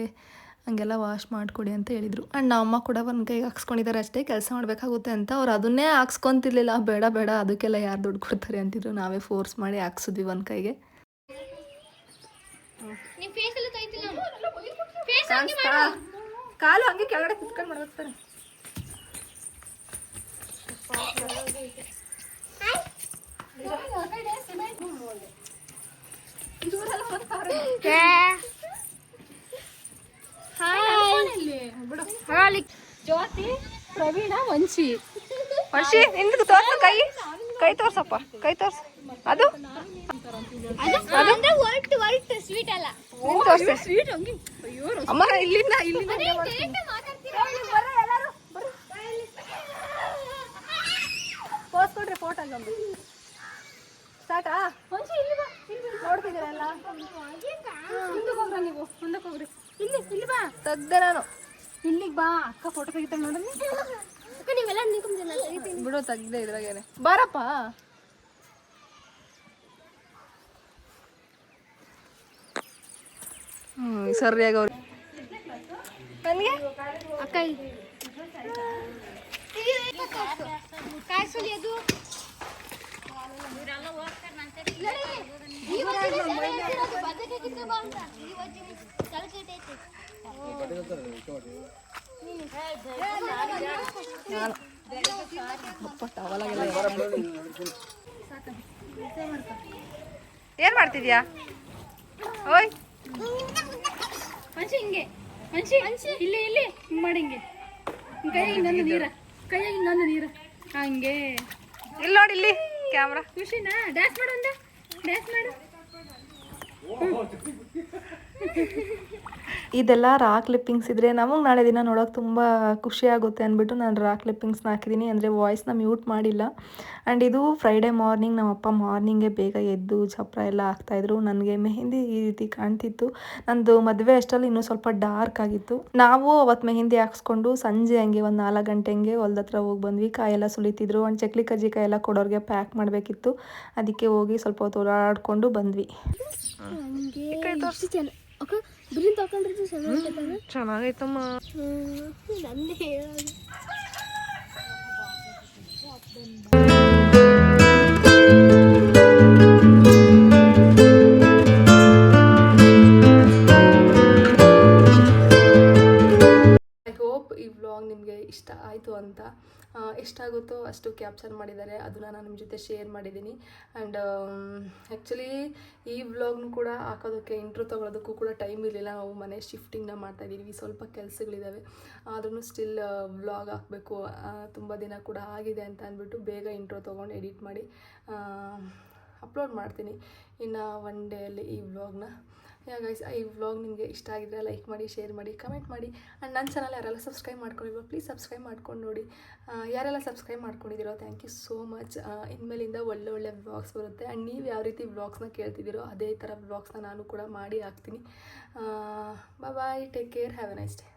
ಹಂಗೆಲ್ಲ ವಾಶ್ ಮಾಡಿಕೊಡಿ ಅಂತ ಹೇಳಿದರು. ಆ್ಯಂಡ್ ನಮ್ಮ ಅಮ್ಮ ಕೂಡ ಒಂದು ಕೈಗೆ ಹಾಕ್ಸ್ಕೊಂಡಿದ್ದಾರೆ ಅಷ್ಟೇ ಕೆಲಸ ಮಾಡಬೇಕಾಗುತ್ತೆ ಅಂತ. ಅವ್ರು ಅದನ್ನೇ ಹಾಕ್ಸ್ಕೊತಿರ್ಲಿಲ್ಲ. ಬೇಡ ಬೇಡ ಅದಕ್ಕೆಲ್ಲ ಯಾರು ದುಡ್ಡು ಕೊಡ್ತಾರೆ ಅಂತಿದ್ರು. ನಾವೇ ಫೋರ್ಸ್ ಮಾಡಿ ಹಾಕ್ಸಿದ್ವಿ ಒಂದು ಕೈಗೆ. ಕಾಲು ಹಂಗೆ ಕೆಳಗಡೆ ಕುತ್ಕೊಂಡು ಮಾಡ್ತಾರೆ ಹಾಯ್ ಜ್ಯೋತಿ ಪ್ರವೀಣ ವಂಶಿ. ವಂಶಿ ನಿಂದು ತೋರ್ಸ ಕೈ. ಕೈ ತೋರ್ಸಪ್ಪ ಕೈ ತೋರ್ಸ. ಅದು? ಅಮ್ಮ ಇಲ್ಲಿಂದ ಇಲ್ಲಿಂದ ತೋರ್ಸ್ಕೊಡ್ರಿ ಫೋಟೋ ನಮ್ದು ಸ್ಟಾರ್ಟಾ ವಂಶಿ ಇಲ್ಲಿ ಬಾ ನೋಡ್ತಿದ್ದೀರಲ್ಲ? ಮುಂದಕ್ಕೆ ಹೋಗ್ರಿ ನೀವು ಮುಂದಕ್ಕೆ ಹೋಗ್ರಿ. ಇಲ್ಲಿ ಇಲ್ಲಿ ಬಾ. ತೆಗ್ದೆ ನಾನು. ಇಲ್ಲಿಗೆ ಬಾ ಅಕ್ಕ ಫೋಟೋ ತೆಗಿತಾಳೆ ನೋಡ್ರಿ ಅಕ್ಕ ನೀವೆಲ್ಲ ನಿಂತ್ಕೊಂಡ್ರಲ್ಲ ತೆಗಿತೀನಿ ಬಿಡು ತೆಗ್ದೆ ಇದ್ರಾಗೇನೆ. ಬಾರಪ್ಪ. ಹ್ಮ್ ಸರಿಯಾಗಿ ಅವ್ರು. ನನಗೆ? ಅಕ್ಕ ಕಾಯಿ ಸುಲಿಯೋದು ಏನ್ ಮಾಡ್ತಿದ್ಯಾ? ಓಯ್. ಮನ್ಷಿ ಹಿಂಗೆ. ಮನ್ಷಿ ಇಲ್ಲಿ ಇಲ್ಲಿ. ಹಿಂಗ್ ಮಾಡಿ ಹಿಂಗೆ. ಕೈಯಾಗಿ ನಂದು ಇನ್ನೊಂದು ನೀರ. ಕೈಯಾಗಿ ನಂದು ನೀರ. ಹಂಗೆ. ಇಲ್ಲಿ ನೋಡಿ ಇಲ್ಲಿ. ಕ್ಯಾಮ್ರಾ. ಖುಷಿನಾ? ಡ್ಯಾನ್ಸ್ ಮಾಡು ಅಂದ. ಡ್ಯಾನ್ಸ್ ಮಾಡು. <laughs> ಇದೆಲ್ಲ ರಾ ಕ್ಲಿಪ್ಪಿಂಗ್ಸ್ ಇದ್ದರೆ ನಮಗೆ ನಾಳೆ ದಿನ ನೋಡೋಕೆ ತುಂಬ ಖುಷಿ ಆಗುತ್ತೆ ಅಂದ್ಬಿಟ್ಟು ನಾನು ರಾ ಕ್ಲಿಪ್ಪಿಂಗ್ಸ್ನ ಹಾಕಿದ್ದೀನಿ ಅಂದರೆ ವಾಯ್ಸ್ನ ಮ್ಯೂಟ್ ಮಾಡಿಲ್ಲ. ಆ್ಯಂಡ್ ಇದು ಫ್ರೈಡೇ ಮಾರ್ನಿಂಗ್ ನಮ್ಮಪ್ಪ ಮಾರ್ನಿಂಗೇ ಬೇಗ ಎದ್ದು ಚಪ್ರ ಎಲ್ಲ ಹಾಕ್ತಾಯಿದ್ರು ನನಗೆ ಮೆಹಂದಿ ಈ ರೀತಿ ಕಾಣ್ತಿತ್ತು. ನಂದು ಮದುವೆ ಅಷ್ಟರಲ್ಲಿ ಇನ್ನೂ ಸ್ವಲ್ಪ ಡಾರ್ಕ್ ಆಗಿತ್ತು. ನಾವು ಅವತ್ತು ಮೆಹಂದಿ ಹಾಕ್ಸ್ಕೊಂಡು ಸಂಜೆ ಹಂಗೆ ಒಂದು ನಾಲ್ಕು ಗಂಟೆ ಹಂಗೆ ಹೊಲ್ದ ಹತ್ರ ಹೋಗಿ ಬಂದ್ವಿ. ಕಾಯೆಲ್ಲ ಸುಲಿತಿದ್ರು. ಆ್ಯಂಡ್ ಚಕ್ಲಿ ಕಜ್ಜಿಕಾಯಿ ಎಲ್ಲ ಕೊಡೋರಿಗೆ ಪ್ಯಾಕ್ ಮಾಡಬೇಕಿತ್ತು. ಅದಕ್ಕೆ ಹೋಗಿ ಸ್ವಲ್ಪ ಹೊತ್ತು ಓಡಾಡಿಕೊಂಡು ಬಂದ್ವಿ. ಅಕ್ಕ ಬಿರಿನ್ ತಕೊಂಡ್ರೆ ಚೆನ್ನಾಗಿ ಚೆನ್ನಾಗೈತಮ್ಮ ನಂದೇ ಹೇಳೋದು ಐ ಹೋಪ್ ಈ ವ್ಲಾಗ್ ನಿಮಗೆ ಇಷ್ಟ ಆಯಿತು ಅಂತ ಆ, ಎಷ್ಟಾಗುತ್ತೋ ಅಷ್ಟು ಕ್ಯಾಪ್ಚರ್ ಮಾಡಿದ್ದಾರೆ. ಅದನ್ನು ನಾನು ನಿಮ್ಮ ಜೊತೆ ಶೇರ್ ಮಾಡಿದ್ದೀನಿ ಆ್ಯಂಡ್ ಆ್ಯಕ್ಚುಲಿ ಈ ವ್ಲಾಗ್ನು ಕೂಡ ಹಾಕೋದಕ್ಕೆ ಇಂಟ್ರೋ ತೊಗೊಳೋದಕ್ಕೂ ಕೂಡ ಟೈಮ್ ಇರಲಿಲ್ಲ. ನಾವು ಮನೆ ಶಿಫ್ಟಿಂಗ್ನ ಮಾಡ್ತಾ ಇದ್ದೀವಿ. ಸ್ವಲ್ಪ ಕೆಲಸಗಳಿದ್ದಾವೆ ಆದ್ರೂ ಸ್ಟಿಲ್ ವ್ಲಾಗ್ ಹಾಕಬೇಕು. ತುಂಬ ದಿನ ಕೂಡ ಆಗಿದೆ ಅಂತ ಅಂದ್ಬಿಟ್ಟು ಬೇಗ ಇಂಟ್ರೋ ತೊಗೊಂಡು ಎಡಿಟ್ ಮಾಡಿ ಅಪ್ಲೋಡ್ ಮಾಡ್ತೀನಿ. ಇನ್ನು ಒನ್ ಡೇಯಲ್ಲಿ ಈ ವ್ಲಾಗ್ನ ಗೈಸ್ ಈ ವ್ಲಾಗ್ ನಿಮಗೆ ಇಷ್ಟ ಆಗಿದ್ರೆ ಲೈಕ್ ಮಾಡಿ ಶೇರ್ ಮಾಡಿ ಕಮೆಂಟ್ ಮಾಡಿ. ಆ್ಯಂಡ್ ನನ್ನ ಚಾನಲ್ ಯಾರೆಲ್ಲ ಸಬ್ಸ್ಕ್ರೈಬ್ ಮಾಡ್ಕೊಂಡಿಲ್ವೋ ಪ್ಲೀಸ್ ಸಬ್ಸ್ಕ್ರೈಬ್ ಮಾಡ್ಕೊಂಡು ನೋಡಿ. ಆ, ಯಾರೆಲ್ಲ ಸಬ್ಸ್ಕ್ರೈಬ್ ಮಾಡ್ಕೊಂಡಿದ್ದೀರೋ ಥ್ಯಾಂಕ್ ಯು ಸೋ ಮಚ್ ಇನ್ಮೇಲಿಂದ ಒಳ್ಳೆ ಒಳ್ಳೆ ವ್ಲಾಗ್ಸ್ ಬರುತ್ತೆ. ಆ್ಯಂಡ್ ನೀವು ಯಾವ ರೀತಿ ವ್ಲಾಗ್ಸ್ನ ಕೇಳ್ತಿದ್ದೀರೋ ಅದೇ ಥರ ವ್ಲಾಗ್ಸ್ನ ನಾನು ಕೂಡ ಮಾಡಿ ಹಾಕ್ತೀನಿ. Bye take care have a nice day